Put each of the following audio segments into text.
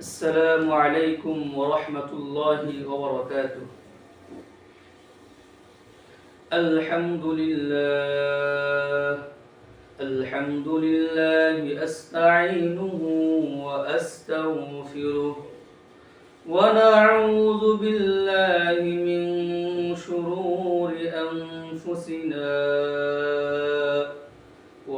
السلام عليكم ورحمة الله وبركاته. الحمد لله الحمد لله أستعينه وأستغفره. ونعوذ بالله من شرور أنفسنا.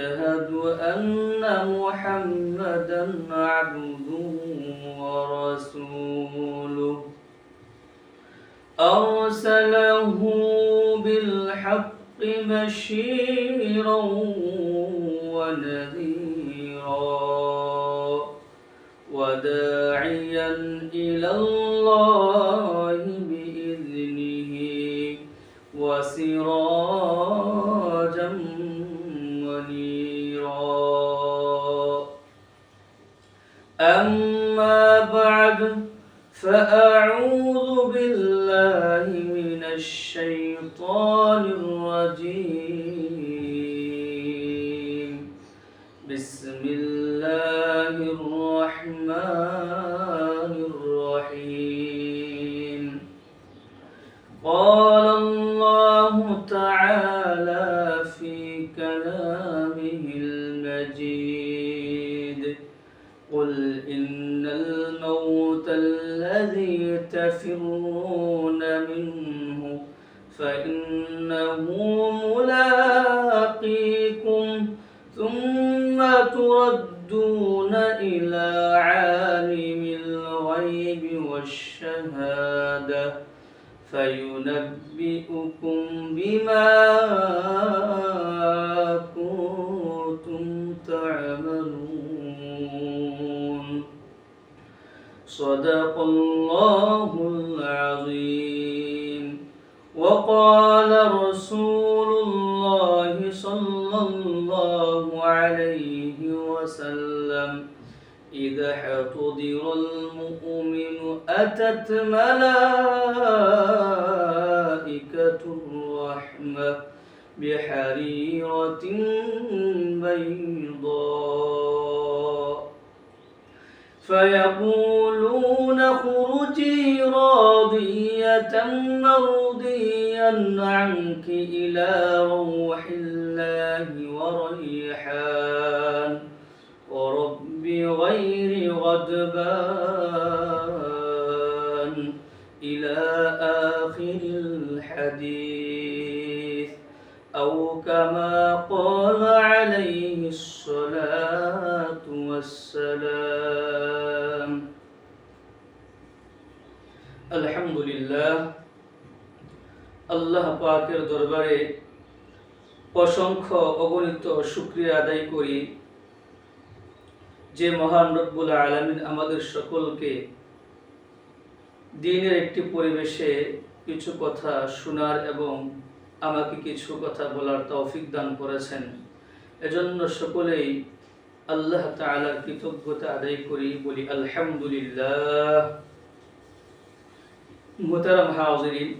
وأشهد أن محمدا عبده ورسوله. أرسله بالحق بشيرا ونذيرا وداعيا إلى الله فأعوذ بالله من الشيطان الرجيم. تفرون منه فإنه ملاقيكم ثم تردون إلى عالم الغيب والشهادة فينبئكم بما صدق الله العظيم وقال رسول الله صلى الله عليه وسلم إذا احتضر المؤمن أتت ملائكة الرحمة بحريرة بيضاء فيقولون خرجي راضية مرضيا عنك إلى روح الله وريحان. ورب غير غضبان. إلى آخر الحديث. أو كما قال عليه الصلاة والسلام. আলহামদুলিল্লাহ, আল্লাহ পাকের দরবারে অসংখ্য অগণিত শুক্রিয়া আদায় করি যে মহান রব্বুল আলমিন আমাদের সকলকে দিনের একটি পরিবেশে কিছু কথা শোনার এবং আমাকে কিছু কথা বলার তৌফিক দান করেছেন। এজন্য সকলেই আল্লাহ তালার কৃতজ্ঞতা আদায় করি, বলি আলহামদুলিল্লাহ। মোহতারাম হাজিরিন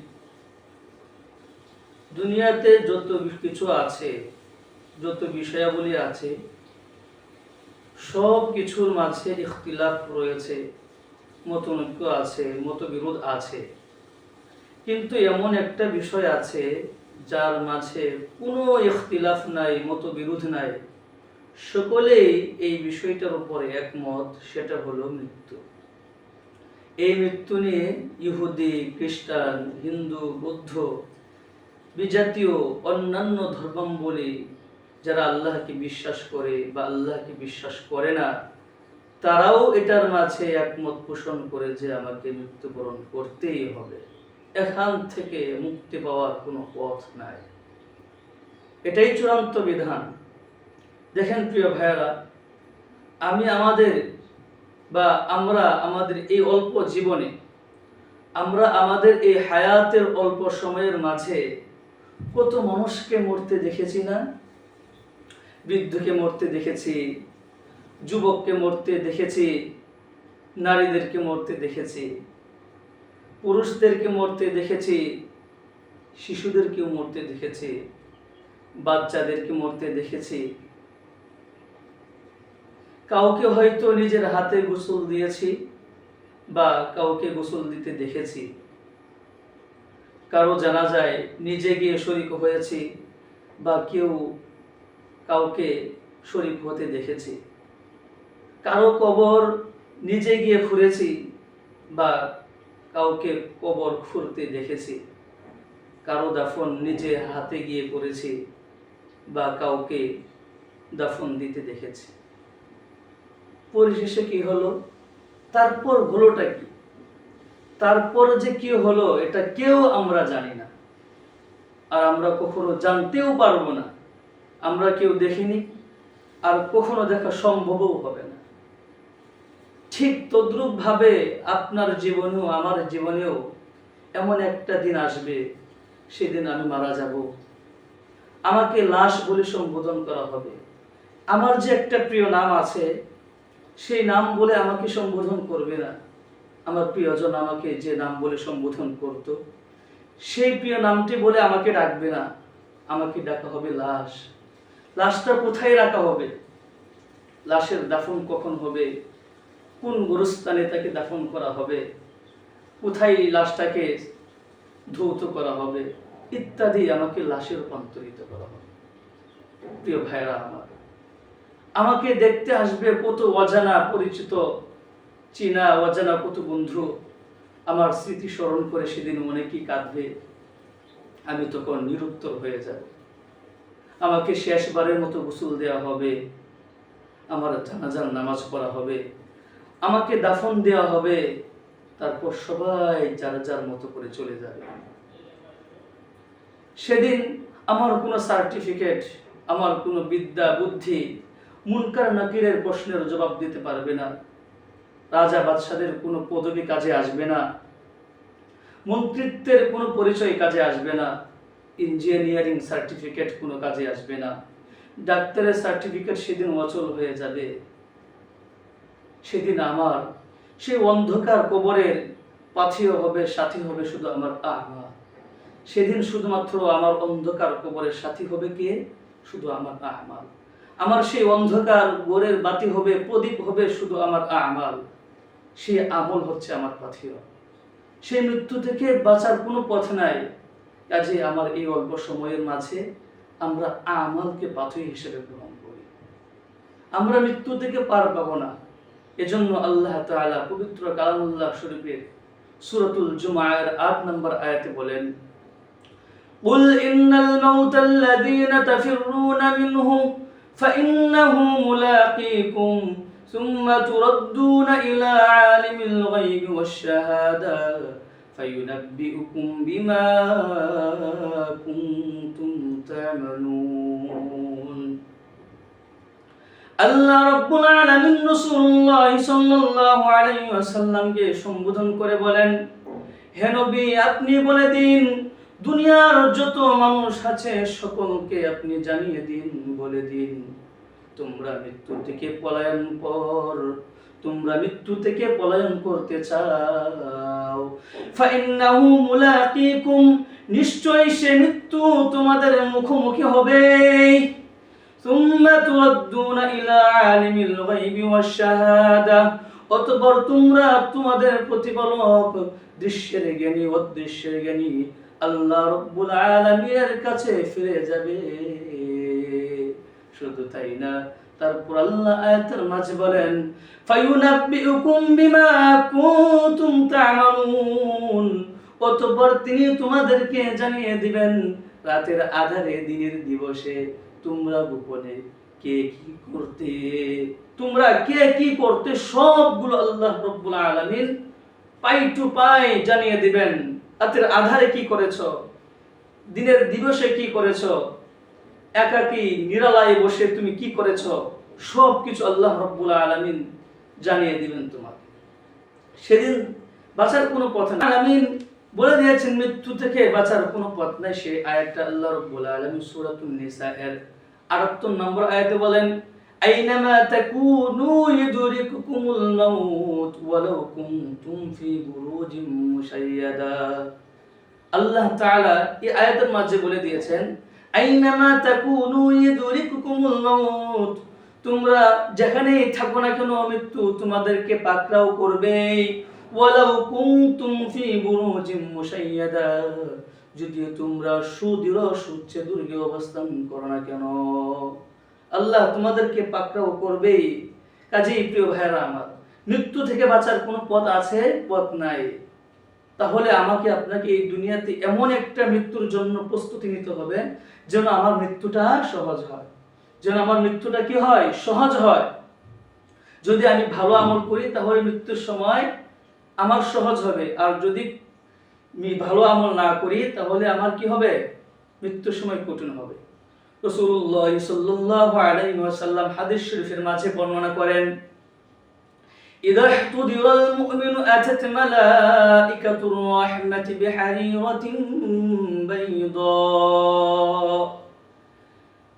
দুনিয়াতে যত কিছু আছে, যত বিষয়াবলী আছে, সব কিছুর মাঝে ইখতিলাফ রয়েছে, মতনৈক্য আছে, মতবিরোধ আছে। কিন্তু এমন একটা বিষয় আছে, যার মাঝে কোনো ইখতিলাফ নাই, মতবিরোধ নাই। সকলেই এই বিষয়টার উপরে একমত, সেটা হলো মৃত্যু। এই মৃত্যু নিয়ে ইহুদি, খ্রিস্টান, হিন্দু, বৌদ্ধ, বিজাতীয়, অন্যান্য ধর্মাবলী যারা আল্লাহকে বিশ্বাস করে বা আল্লাহকে বিশ্বাস করে না, তারাও এটার মাঝে একমত পোষণ করে যে আমাকে মৃত্যুবরণ করতেই হবে। এখান থেকে মুক্তি পাওয়ার কোনো পথ নাই। এটাই চূড়ান্ত বিধান। দেখেন প্রিয় ভাইয়েরা, আমি আমাদের বা আমরা আমাদের এই অল্প জীবনে, আমরা আমাদের এই হায়াতের অল্প সময়ের মাঝে কত মানুষকে মরতে দেখেছি না? বৃদ্ধকে মরতে দেখেছি, যুবককে মরতে দেখেছি, নারীদেরকে মরতে দেখেছি, পুরুষদেরকে মরতে দেখেছি, শিশুদেরকেও মরতে দেখেছি, বাচ্চাদেরকে মরতে দেখেছি কাউকে হয়তো নিজের হাতে গোসল দিয়েছি বা কাউকে গোসল দিতে দেখেছি। কারও জানা যায় নিজে গিয়ে শরিক হয়েছি বা কেউ কাউকে শরিক হতে দেখেছি। কারও কবর নিজে গিয়ে খুঁড়েছি বা কাউকে কবর খুঁড়তে দেখেছি। কারও দাফন নিজে হাতে গিয়ে করেছি বা কাউকে দাফন দিতে দেখেছি। পরিশেষে কি হলো? তারপর হলোটা কি? তারপর যে কি হলো, এটা কেউ আমরা জানি না। আর আমরা কখনো জানতেও পারব না। আমরা কেউ দেখিনি, আর কখনো দেখা সম্ভবও হবে না। ঠিক তদ্রুপ ভাবে আপনার জীবনেও, আমার জীবনেও এমন একটা দিন আসবে, সেদিন আমি মারা যাব। আমাকে লাশ বলে সম্বোধন করা হবে। আমার যে একটা প্রিয় নাম আছে সেই নাম বলে আমাকে সম্বোধন করবে না। আমার প্রিয়জন আমাকে যে নাম বলে সম্বোধন করত, সেই প্রিয় নামটি বলে আমাকে ডাকবে না। আমাকে ডাকা হবে লাশ। লাশটা কোথায় রাখা হবে? লাশের দাফন কখন হবে? কোন গুরুস্থানে তাকে দাফন করা হবে? কোথায় লাশটাকে ধৌত করা হবে? ইত্যাদি আমাকে লাশে রূপান্তরিত করা হবে। প্রিয় ভাইরা আমার আমাকে দেখতে আসবে কত অজানা পরিচিত চীনা, অজানা কত বন্ধু। আমার স্মৃতি স্মরণ করে সেদিন মনে কি কাঁদবে? আমি তখন নিরুত্তর হয়ে যাব। আমাকে শেষবারের মতো গোসল দেওয়া হবে। আমার জানাজার নামাজ পড়া হবে। আমাকে দাফন দেওয়া হবে। তারপর সবাই যার যার মতো করে চলে যাবে। সেদিন আমার কোনো সার্টিফিকেট, আমার কোনো বিদ্যা, বুদ্ধি মুনকার নাকিরের প্রশ্নের জবাব দিতে পারবে না। রাজা বাদশাদের কোনো পদবি কাজে আসবে না। মন্ত্রিত্বের কোনো পরিচয় কাজে আসবে না। ইঞ্জিনিয়ারিং সার্টিফিকেট কোনো কাজে আসবে না। ডাক্তারের সার্টিফিকেট সেদিন অচল হয়ে যাবে। সেদিন আমার সেই অন্ধকার কবরের পাথিও হবে, সাথী হবে শুধু আমার আমা সেদিন শুধুমাত্র আমার অন্ধকার কবরের সাথী হবে কে? শুধু আমার আমাল আমার সেই অন্ধকার গোরের বাতি হবে প্রদীপ হবে শুধু আমার আমাল সেই আমল হচ্ছে আমার পাথিও সেই মৃত্যু থেকে বাঁচার কোনো পথ নাই কাজে আমার এই অল্প সময়ের মাঝে আমরা আমালকে পাথর হিসেবে গ্রহণ করি আমরা মৃত্যু থেকে পার পাবো না এজন্য আল্লাহ তাআলা পবিত্র কালামুল্লাহ শরীফের সূরাতুল জুমায়ের আট নম্বর আয়াতে বলেন قل إن الموت الذين تفرون منه فإنه ملاقيكم ثم تردون إلى عالم الغيب والشهادة فينبئكم بما كنتم تعملون আল্লাহ রব্বুল আলামিন রাসূলুল্লাহ সাল্লাল্লাহু আলাইহি ওয়াসাল্লামকে সম্বোধন করে বলেন হে নবী আপনি বলে দিন দুনিয়ার যত মানুষ আছে, সকলকে আপনি জানিয়ে দিন, বলে দিন, তোমরা মৃত্যু থেকে পলায়ন কর। তোমরা মৃত্যু থেকে পলায়ন করতে চাও। ফাইন্নাহু মুলাকিকুম, নিশ্চয়ই সে মৃত্যু তোমাদের মুখোমুখি হবে। সুম্মা তুরাদ্দুনা ইলা আলিমিল গায়বি ওয়াশ শাহাদা, অতঃপর তোমরা তোমাদের প্রতিপালক, দৃশ্যের জ্ঞানী, অদৃশ্যের জ্ঞানী আল্লাহ রব্বুল আলামিনের কাছে ফিরে যাবে। শুধু তাই না, তারপর আল্লাহ আয়াতের মাঝে বলেন ফায়ুনাব্বিউকুম বিমা কুনতুম তা'মালুন। অতঃপর তিনি তোমাদেরকে জানিয়ে দিবেন, রাতের আধারে দিনের দিবসে তোমরা গোপনে কে কি করতে, তোমরা কে কি করতে সবগুলো আল্লাহ রব্বুল আলামিন পাই টু পাই জানিয়ে দিবেন। রাতের আধারে কি করেছ? দিনের দিবসে কি করেছ? একাকি নিরালায় বসে তুমি কি করেছ? সব কিছু আল্লাহ রব্বুল আলামিন জানিয়ে দিবেন তোমার সেদিন বাঁচার কোনো পথ নেই। আলামিন বলে দিয়েছেন, মৃত্যু থেকে বাঁচার কোনো পথ নাই। সেই আয়াতটা আল্লাহ রাব্বুল আলামিন সূরাতুন নিসা এর 78 নম্বর আয়াতে বলেন আইনামা তাকুনু ইউদরিকুকুমুল মাউত ওয়ালাউ কুনতুম ফি বুরুজিম মুশাইয়াদা আল্লাহ তাআলা এই আয়াতের মাঝে বলে দিয়েছেন, আইনামা তাকুনু ইউদরিকুকুমুল মাউত। তোমরা যেখানেই থাকো না কেন, মৃত্যু তোমাদেরকে পাকড়াও করবে। ওয়ালাউ কুনতুম ফি বুরুজিম মুশাইয়াদা। যদিও তোমরা সুদৃঢ় সুচ্ছে দুর্গে অবস্থান করো না কেন। আল্লাহ তোমাদেরকে পাকড়াও করবেই। কাজেই প্রিয় ভাইরা আমার, মৃত্যু থেকে বাঁচার কোনো পথ আছে? পথ নাই। তাহলে আমাকে আপনাকে এই দুনিয়াতে এমন একটা মৃত্যুর জন্য প্রস্তুতি নিতে হবে যেন আমার মৃত্যুটা সহজ হয়। যেন আমার মৃত্যুটা কি হয়? সহজ হয়। যদি আমি ভালো আমল করি, তাহলে মৃত্যুর সময় আমার সহজ হবে। আর যদি ভালো আমল না করি, তাহলে আমার কি হবে? মৃত্যুর সময় কঠিন হবে। রসুল্লাহ সাল্লাল্লাহু আলাইহি ওয়াসাল্লাম হাদিস শরীফের মাঝে বর্ণনা করেন إذا احتضر المؤمن أتت ملائكة الرحمة بحريرة بيضاء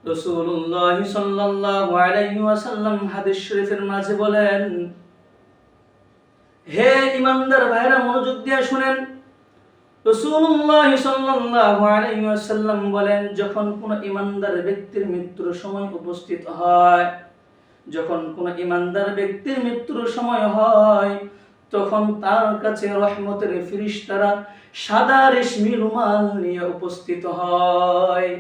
রসুল্লাহ সাল্লাল্লাহু আলাইহি ওয়াসাল্লাম হাদিস শরীফের মাঝে বলেন হে ইমানদার ভাইরা মনোযোগ দিয়ে শুনেন রসুল্লাহ বলেন, যখন কোন ইমানদার ব্যক্তির মৃত্যুর সময় উপস্থিত হয়, যখন কোন ইমানদার ব্যক্তির মৃত্যুর সময় হয়, তখন তার কাছে রহমতের ফিরিস্তারা সাদা রেশমি রুমাল নিয়ে উপস্থিত হয়।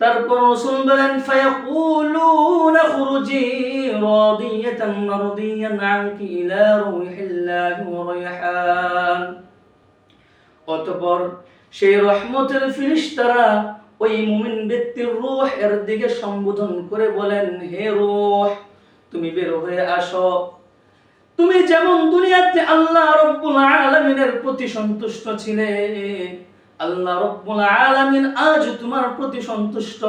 তারপর রসুল বলেন, ফায়াকুলুনা খুরুজি রাদিয়াতান মারদিয়ান আনকি ইলা রুহিল্লাহি ওয়া রায়হান। অতঃপর সেই রহমতের ফিরিস্তারা ওই মুমিন ব্যক্তির রূহ এর দিকে সম্বোধন করে বলেন, হে রূহ, তুমি বের হয়ে আসো। তুমি যেমন দুনিয়াতে আল্লাহ রব্বুল আলামিনের প্রতি সন্তুষ্ট ছিলে, আল্লাহ রব্বুল আলামিন আজ তোমার প্রতি সন্তুষ্ট।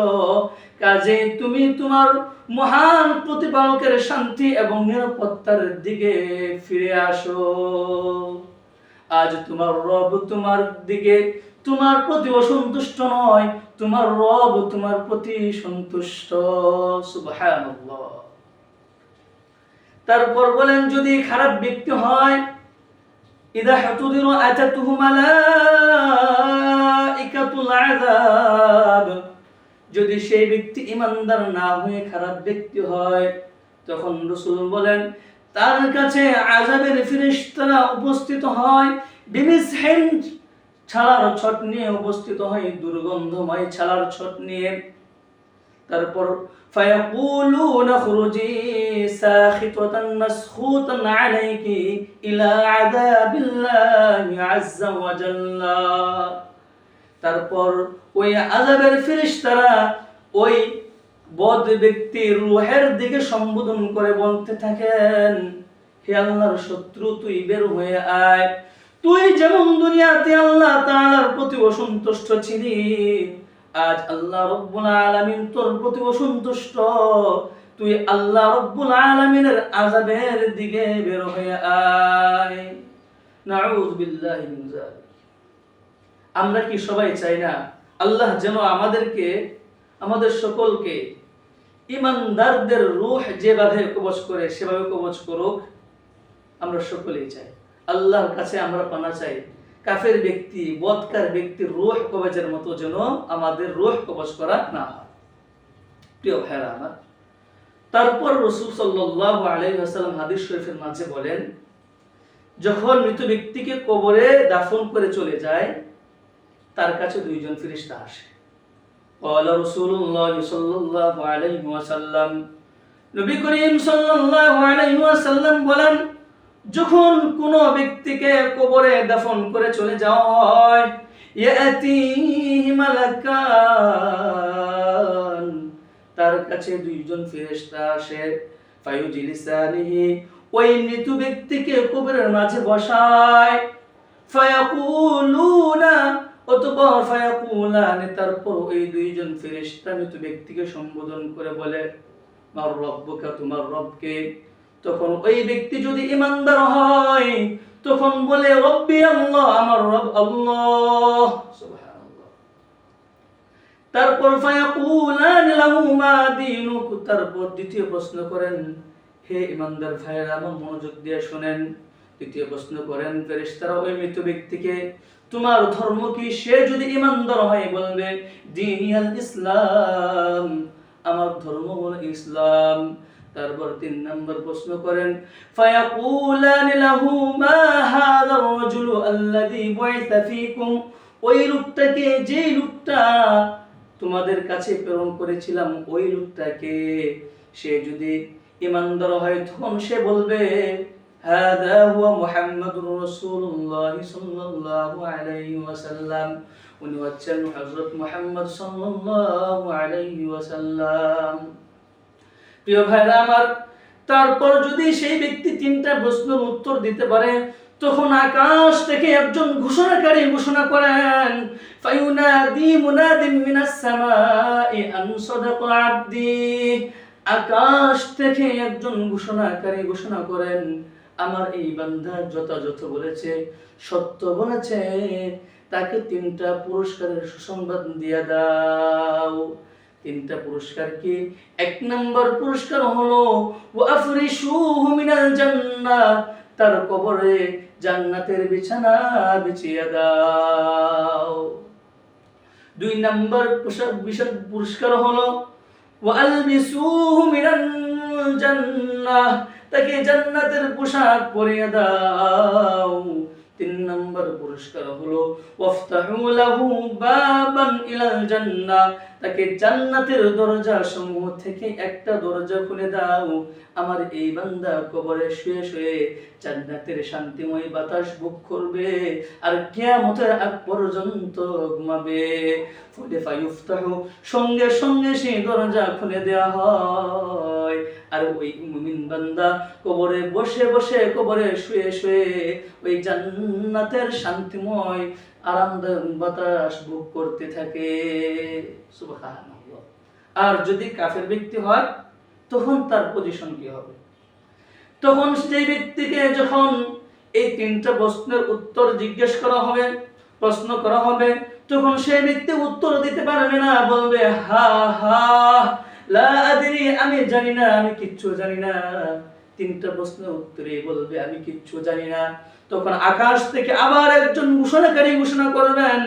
কাজে তুমি তোমার মহান প্রতিপালকের শান্তি এবং নিরাপত্তার দিকে ফিরে আসো। আজ তোমার রব তোমার দিকে তোমার প্রতি অসন্তুষ্ট নয়, তোমার রব তোমার প্রতি সন্তুষ্ট। তারপর বলেন, যদি খারাপ ব্যক্তি হয়, ইদা হাতুদিরু আতাতুহু মালাইকাতুল আযাব। যদি সেই ব্যক্তি ইমানদার না হয়ে খারাপ ব্যক্তি হয়, তখন রসুল বলেন তার কাছে আজাবের ফিরিস্তারা উপস্থিত হয় বিমিসহেন ছালার ছট নিয়ে উপস্থিত হয় দুর্গন্ধময় ছালার ছট নিয়ে তারপর فيقولون خرجي ساخطة مسخوطا عليك إلى عذاب الله عز وجل তারপর ওই আযাবের ফেরেশতারা ওই বদ ব্যক্তির রুহের দিকে সম্বোধন করে বলতে থাকেন, হে আল্লাহর শত্রু, তুই বের হয়ে আয়। তুই যেমন দুনিয়াতে আল্লাহ তাআলার প্রতি অসন্তুষ্ট ছিলি, আজ আল্লাহ রব্বুল আলামিন তোর প্রতি অসন্তুষ্ট। তুই আল্লাহ রব্বুল আলামিনের আযাবের দিকে বের হয়ে আয়। নাউযু বিল্লাহি মিন আমরা কি সবাই চাই না আল্লাহ যেন আমাদেরকে আমাদের সকলকে ইমানদারদের রূহ যেভাবে কবচ করে, সেভাবে কবচ করুক, আমরা সকলেই চাই। আল্লাহর কাছে আমরা পানা চাই। কাফের ব্যক্তি বৎকার ব্যক্তির রুহ কবচের মতো যেন আমাদের রুহ কবচ করা না হয়। প্রিয় ভাইরা আমার, তারপর রসুল সাল্লাহ আলাইসাল্লাম হাদিস শরীফের মাঝে বলেন, যখন মৃত ব্যক্তিকে কবরে দাফন করে চলে যায়, তার কাছে দুইজন ফিরিস্তা আসে। قال رسول الله صلى الله عليه وسلم নবী করিম সাল্লাল্লাহু আলাইহি ওয়াসাল্লাম বলেন যখন কোন ব্যক্তিকে কবরে দাফন করে চলে যাওয়া হয় ইয়াতিহি মালাকান তার কাছে দুইজন ফেরেশতা আসে ফায়ুজিলিসানিহি ওই মৃত ব্যক্তিকে কবরের মাঝে বসায় ফায়াকুলুনা অতঃপর ফায়াকুলানে তারপর ওই দুইজন ফেরেশতা মৃত ব্যক্তিকে সম্বোধন করে বলে মার রব্বকা, তোমার তখন ওই ব্যক্তি যদি ইমানদার হয়, তখন বলে, রব্বি আল্লাহ, আমার রব আল্লাহ। তারপর তারপর দ্বিতীয় প্রশ্ন করেন, হে ইমানদার ভাইয়েরা, আমার মনোযোগ দিয়ে শুনেন। দ্বিতীয় প্রশ্ন করেন, ফেরেশতারা ওই মৃত ব্যক্তিকে তোমার ধর্ম কি? সে যদি ইমানদার হয় বলবে, দিনিয়াল ইসলাম, আমার ধর্ম হলো ইসলাম। তারপর তিন নম্বর প্রশ্ন করেন, ফায়াকুলান লাহু মা হাদা রাজুলু আল্লাযী ফীকুম। ওই লোকটাকে যে লোকটা তোমাদের কাছে প্রেরণ করেছিলাম, ওই লোকটাকে সে যদি ইমানদার হয়, তখন সে বলবে هذا هو محمد رسول الله صلى الله عليه وسلم উনি হচ্ছেন হযরত মুহাম্মদ সাল্লাল্লাহু আলাইহি ওয়াসাল্লাম প্রিয় ভাইরা আমার তারপর যদি সেই ব্যক্তি তিনটা প্রশ্নের উত্তর দিতে পারে তখন আকাশ থেকে একজন ঘোষণাকারী ঘোষণা করেন ফায়ুনাদি মুনাদিন মিনাস সামাই আন সাদাকা আবদি আকাশ থেকে একজন ঘোষণাকারী ঘোষণা করেন আমার এই বান্দা যথাযথ বলেছে, সত্য বলেছে, তাকে তিনটা পুরস্কারের সুসংবাদ দিয়ে দাও। তিনটা পুরস্কার কি? এক নম্বর পুরস্কার হলো মিনাল তার কবরে জান্নাতের বিছানা বিছিয়ে দাও। দুই নম্বর পুরস্কার হলো ওয়ালবিসুহু মিনাল জান্নাহ তাকে জান্নাতের পোশাক পরিয়ে দাও। তিন নম্বর পুরস্কার হলো ওয়াফতাহুলাহু বাবান ইলাল জান্নাহ তাকে জান্নাতের দরজা সমূহ থেকে একটা দরজা খুলে দাও। আমার এই বান্দা কবরে শুয়ে শুয়ে জান্নাতের শান্তিময় বাতাস ভোগ করবে আর কিয়ামতের আগ পর্যন্ত ঘুমাবে। ফলে ফায়ুফতাহু সঙ্গে সঙ্গে সেই দরজা খুলে দেওয়া হয়। আর ওই মুমিন বান্দা কবরে বসে বসে কবরে শুয়ে শুয়ে ওই জান্নাতের শান্তিময়, আরামদায়ক বাতাস ভোগ করতে থাকে। আর যদি কাফের ব্যক্তি হয়, তখন তার পজিশন কি হবে? তখন সেই ব্যক্তিকে যখন এই তিনটা প্রশ্নের উত্তর জিজ্ঞেস করা হবে, প্রশ্ন করা হবে, তখন সেই ব্যক্তি উত্তর দিতে পারবে না, বলবে, হা হা লা আমি জানি না, আমি কিচ্ছু জানি না। তিনটা প্রশ্নের উত্তরে বলবে, আমি কিচ্ছু জানি না। তখন আকাশ থেকে আবার একজন ঘোষণাকারী ঘোষণা করবেন,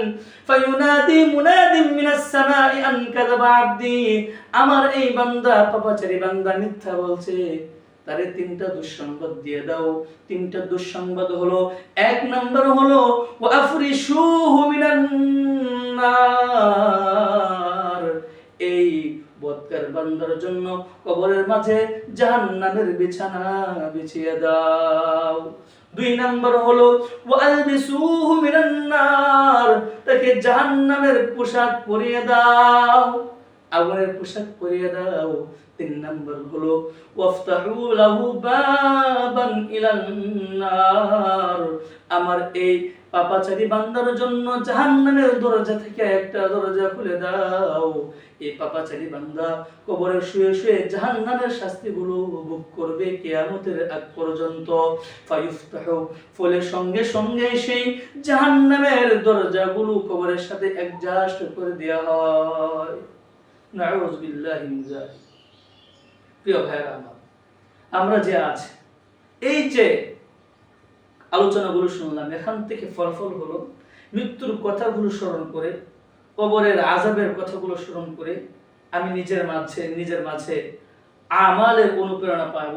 ফায়ুনাদি মুনাদিম মিনাস সামাই আন কাযাবা আবদি। আমার এই বান্দা, পাপাচারী বান্দা মিথ্যা বলছে। তারে তিনটা দুঃসংবাদ দিয়ে দাও। তিনটা দুঃসংবাদ হলো, এক নম্বর হলো, ওয়াফরিশুহু মিনান নার। এই বদকার বান্দার জন্য কবরের মাঝে জাহান্নামের বিছানা বিছিয়ে দাও। দুই নম্বর হলো, ওয়ালবিসুহু মিনান নার তাকে জাহান্নামের পোশাক পরিয়ে দাও। আগুনের পোশাক পরিয়ে দাও। তিন নম্বর হলো, ওয়াফতাহু লাহু বাবান ইলান নার। আমার এই পাপাচারী বান্দার জন্য জাহান্নামের দরজা থেকে একটা দরজা খুলে দাও। এই পাপাচারী বান্দা কবরে শুয়ে শুয়ে জাহান্নামের শাস্তিগুলো ভোগ করবে কিয়ামতের আগ পর্যন্ত। ফলে সঙ্গে সঙ্গে সেই জাহান্নামের দরজাগুলো কবরের সাথে অ্যাডজাস্ট করে দেওয়া হয়। নাউজ বিল্লাহি প্রিয় ভাইরা আমার, আমরা যে আছি, এই যে আলোচনাগুলো শুনলাম। এখান থেকে ফলাফল হলো, মৃত্যুর কথাগুলো স্মরণ করে, কবরের আজাবের কথাগুলো স্মরণ করে আমি নিজের মাঝে নিজের মাঝে আমালের অনুপ্রেরণা পাব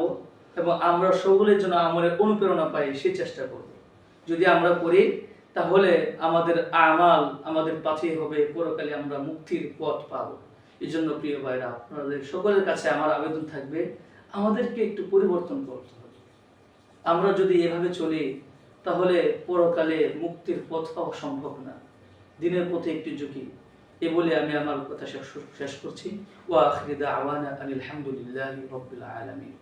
এবং আমরা সকলের জন্য আমলের অনুপ্রেরণা পাই সেই চেষ্টা করব। যদি আমরা করি, তাহলে আমাদের আমাল আমাদের পাথে হবে, পরকালে আমরা মুক্তির পথ পাবো। এই জন্য প্রিয় ভাইরা, আপনাদের সকলের কাছে আমার আবেদন থাকবে, আমাদেরকে একটু পরিবর্তন করতে আমরা যদি এভাবে চলি, তাহলে পরকালে মুক্তির পথ পাওয়া সম্ভব না। দিনের পথে একটি ঝুঁকি। এ বলে আমি আমার কথা শেষ করছি। ওয়া আখরিদা আওয়ানা আলহামদুলিল্লাহ রবিল আলমী